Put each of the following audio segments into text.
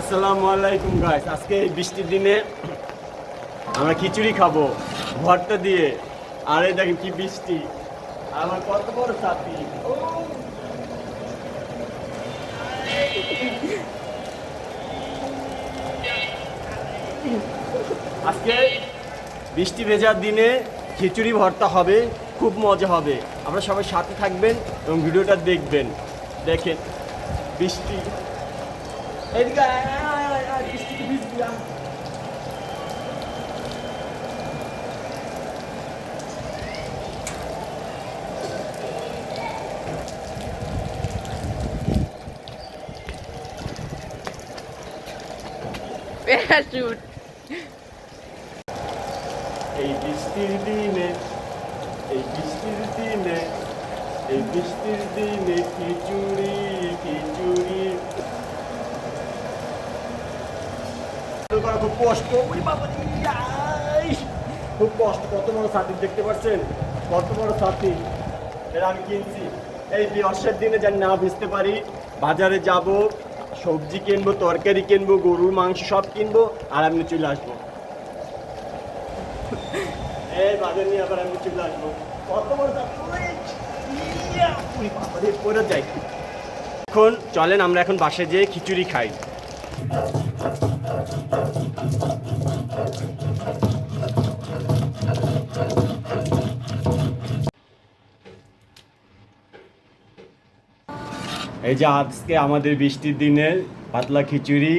আসসালামু আলাইকুম গাইস আজকে এই বৃষ্টির দিনে আমরা খিচুড়ি খাব, ভর্তা দিয়ে। আর দেখেন কি বৃষ্টি। আমার কত বড় সাথী আজকে বৃষ্টি ভেজার দিনে খিচুড়ি, ভর্তা হবে, খুব মজা হবে। আমরা সবাই সাথে থাকবেন এবং ভিডিওটা দেখবেন। দেখেন, বৃষ্টি। Edgar, ay ay ay, işte biz ya. Very good. Eğiştirdiğine, eğiştirdiğine, eğiştirdiğine, kicuri, kicuri. খুব কষ্ট। কত বড় ছাতি দেখতে পাচ্ছেন? কত বড় ছাতি এটা আমি কিনছি। এই বর্ষার দিনে যেন না ভিজতে পারি বাজারে যাব সবজি কিনবো তরকারি কিনবো গরুর মাংস সব কিনবো আর আমি চলে আসব। এই বাজার নিয়ে আবার আমি চলে আসব। কত বড় ছাতি ওরে! ওরে বাবা রে, পড়ে যাই। এখন চলেন আমরা এখন বাসায় যেয়ে খিচুড়ি খাই। এই যে আজকে আমাদের বৃষ্টির দিনে পাতলা খিচুড়ি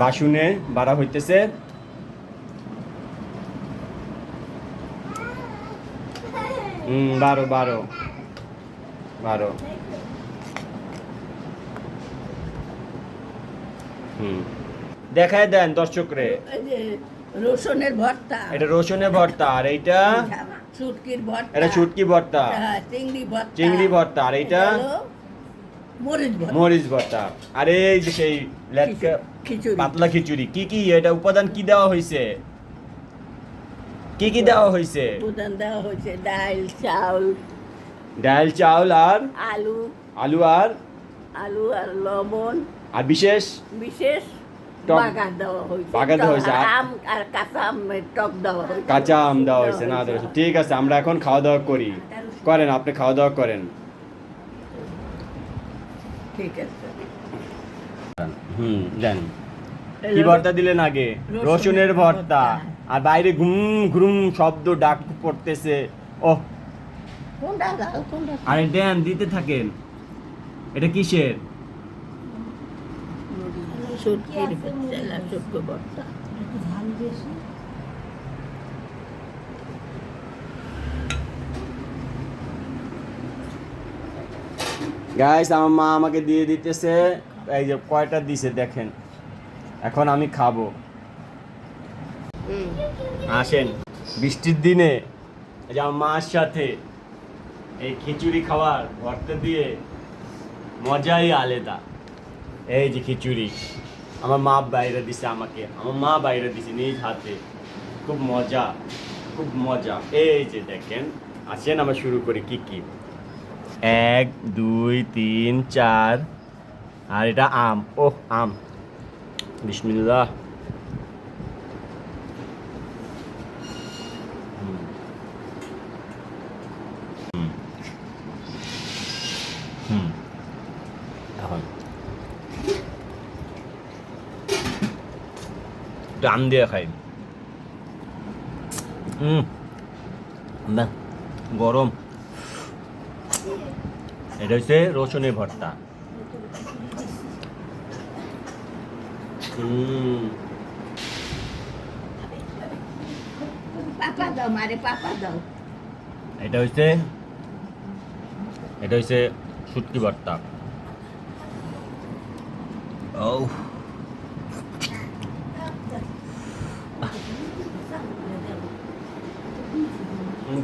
বাসুনে বাড়া হইতেছে। হুম বারো বারো বারো হুম। দেখায় দেন দর্শকরে। এই যে রসুনের ভর্তা। এটা রসুনের ভর্তা আর এইটা? শুটকির ভর্তা। এটা ভর্তা। চিংড়ি ভর্তা। চিংড়ি ভর্তা আর এইটা? মরিচ ভর্তা। আর যে সেই লেটকা পাতলা খিচুড়ি। কি কি? এটা উপাদান কি দেওয়া হয়েছে কি কি দেওয়া হয়েছে উদান দেওয়া হয়েছে ডাল চাউল। ডাল চাউল আর? আলু। আলু আর? আলু আর লবণ। আর বিশেষ? বিশেষ কাঁচা আম দেওয়া হয়েছে না ঠিক আছে আমরা এখন খাওয়া দাওয়া করি করেন আপনি খাওয়া দাওয়া করেন। ঠিক আছে। হুম দেন কি ভর্তা দিলেন আগে? রসুনের ভর্তা। আর বাইরে ঘুম ঘুম শব্দ ডাক পড়তেছে। ও আরে দেন দিতে থাকেন। এটা কিসের? ভর্তা গাইস আমার মা আমাকে দিয়ে দিতেছে, এই যে কয়টা দিছে দেখেন। এখন আমি খাব। আসেন, বৃষ্টির দিনে এই যে আমার মার সাথে এই খিচুড়ি খাওয়ার ভর্তা দিয়ে মজাই আলাদা। এই যে খিচুড়ি, আমার মা বাইরে দিছে আমাকে, আমার মা বাইরে দিছে নিজ হাতে। খুব মজা খুব মজা। এই যে দেখেন, আসেন আমরা শুরু করি কি কি। এক, দুই, তিন, চার। আর এটা আম। ওহ, আম। একটু আম দিয়ে খাই। হুম গরম। এটা হচ্ছে রসুনের ভর্তা। এটা হচ্ছে এটা হচ্ছে শুটকি ভর্তা। ও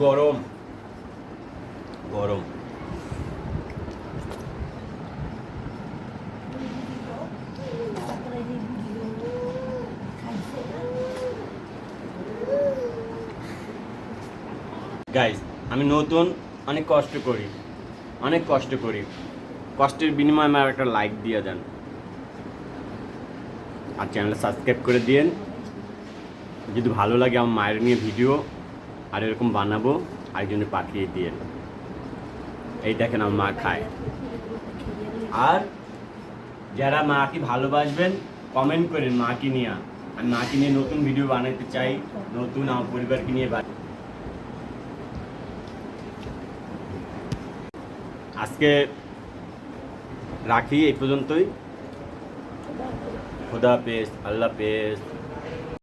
গরম। গাইজ আমি নতুন, অনেক কষ্ট করি। অনেক কষ্ট করি। কষ্টের বিনিময়ে আমার একটা লাইক দিয়ে দেন। আর চ্যানেলটা সাবস্ক্রাইব করে দিন যদি ভালো লাগে আমার মায়ের নিয়ে ভিডিও আর এরকম বানাবো আরেকজনে পাঠিয়ে দিন এই দেখেন আমার মা খায়। আর যারা মাকে ভালোবাসবেন কমেন্ট করেন মাকে নিয়ে। আমি মাকে নিয়ে নতুন ভিডিও বানাতে চাই। নতুন আমার পরিবারকে নিয়ে আজকে রাখি এই পর্যন্তই। খুদা পেস আল্লাহ হাফেজ।